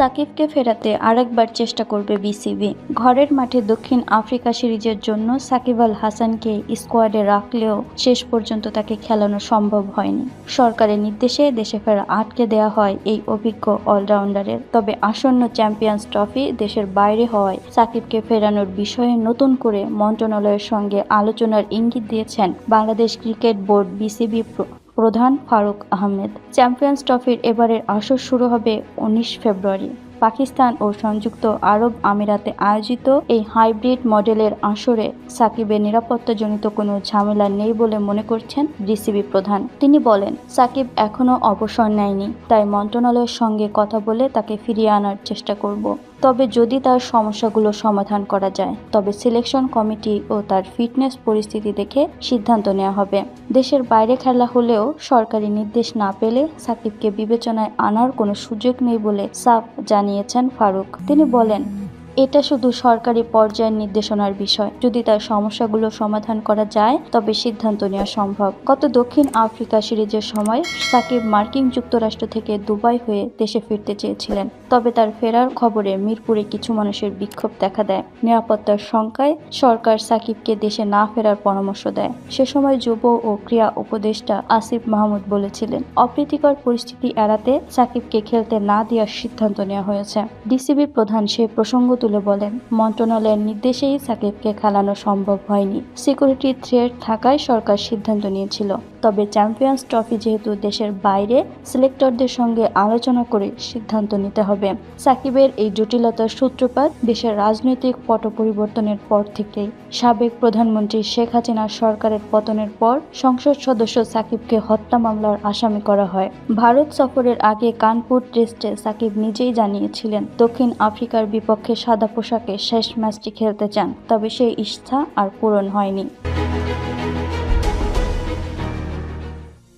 সাকিবকে ফেরাতে আরেকবার চেষ্টা করবে বিসিবি। ঘরের মাঠে দক্ষিণ আফ্রিকা সিরিজের জন্য সাকিব আল হাসানকে স্কোয়াডে রাখলেও শেষ পর্যন্ত তাকে খেলানো সম্ভব হয়নি। সরকারের নির্দেশে দেশে ফেরা আটকে দেওয়া হয় এই অভিজ্ঞ অলরাউন্ডারের। তবে আসন্ন চ্যাম্পিয়ন্স ট্রফি দেশের বাইরে হওয়ায় সাকিবকে ফেরানোর বিষয়ে নতুন করে মন্ত্রণালয়ের সঙ্গে আলোচনার ইঙ্গিত দিয়েছেন বাংলাদেশ ক্রিকেট বোর্ড বিসিবি প্রধান ফারুক আহমেদ। চ্যাম্পিয়ন্স ট্রফির এবারের আসর শুরু হবে উনিশ ফেব্রুয়ারি। পাকিস্তান ও সংযুক্ত আরব আমিরাতে আয়োজিত এই হাইব্রিড মডেলের আসরে সাকিবের নিরাপত্তাজনিত কোনো ঝামেলা নেই বলে মনে করছেন বিসিবি প্রধান। তিনি বলেন, সাকিব এখনও অবসর নেয়নি, তাই মন্ত্রণালয়ের সঙ্গে কথা বলে তাকে ফিরিয়ে আনার চেষ্টা করব। তবে যদি তার সমস্যাগুলো সমাধান করা যায়, তবে সিলেকশন কমিটি ও তার ফিটনেস পরিস্থিতি দেখে সিদ্ধান্ত নেওয়া হবে। দেশের বাইরে খেলা হলেও সরকারি নির্দেশ না পেলে সাকিবকে বিবেচনায় আনার কোনো সুযোগ নেই বলে সাফ জানিয়েছেন ফারুক। তিনি বলেন এটা শুধু সরকারি পর্যায়ের নির্দেশনার বিষয়। যদি তার সমস্যাগুলো সমাধান করা যায়, তবে সিদ্ধান্ত নেওয়া সম্ভব। গত দক্ষিণ আফ্রিকা সিরিজের সময় সাকিব মার্কিন যুক্তরাষ্ট্র থেকে দুবাই হয়ে দেশে ফিরতে চেয়েছিলেন। তবে তার ফেরার খবরে মিরপুরে কিছু মানুষের বিক্ষোভ দেখা দেয়। নিরাপত্তার শঙ্কায় সরকার সাকিবকে দেশে না ফেরার পরামর্শ দেয়। সে সময় যুব ও ক্রীড়া উপদেষ্টা আসিফ মাহমুদ বলেছিলেন, অপ্রীতিকর পরিস্থিতি এড়াতে সাকিবকে খেলতে না দেওয়ার সিদ্ধান্ত নেওয়া হয়েছে। ডিসিবি প্রধান সে প্রসঙ্গ তুলে বলেন মন্ত্রণালয়ের নির্দেশেই সাকিবকে খেলানো সম্ভব হয়নি। সিকিউরিটি থ্রেট থাকায় সরকার সিদ্ধান্ত নিয়েছিল। তবে চ্যাম্পিয়ন্স ট্রফি যেহেতু দেশের বাইরে, সিলেক্টরদের সঙ্গে আলোচনা করে সিদ্ধান্ত নিতে হবে। সাকিবের এই জটিলতার সূত্রপাত দেশের রাজনৈতিক পট পরিবর্তনের পর থেকেই। সাবেক প্রধানমন্ত্রী শেখ হাসিনার সরকারের পতনের পর সংসদ সদস্য সাকিবকে হত্যা মামলার আসামি করা হয়। ভারত সফরের আগে কানপুর টেস্টে সাকিব নিজেই জানিয়েছিলেন, দক্ষিণ আফ্রিকার বিপক্ষে সাদা পোশাকে শেষ ম্যাচটি খেলতে চান, তবে সেই ইচ্ছা আর পূরণ হয়নি।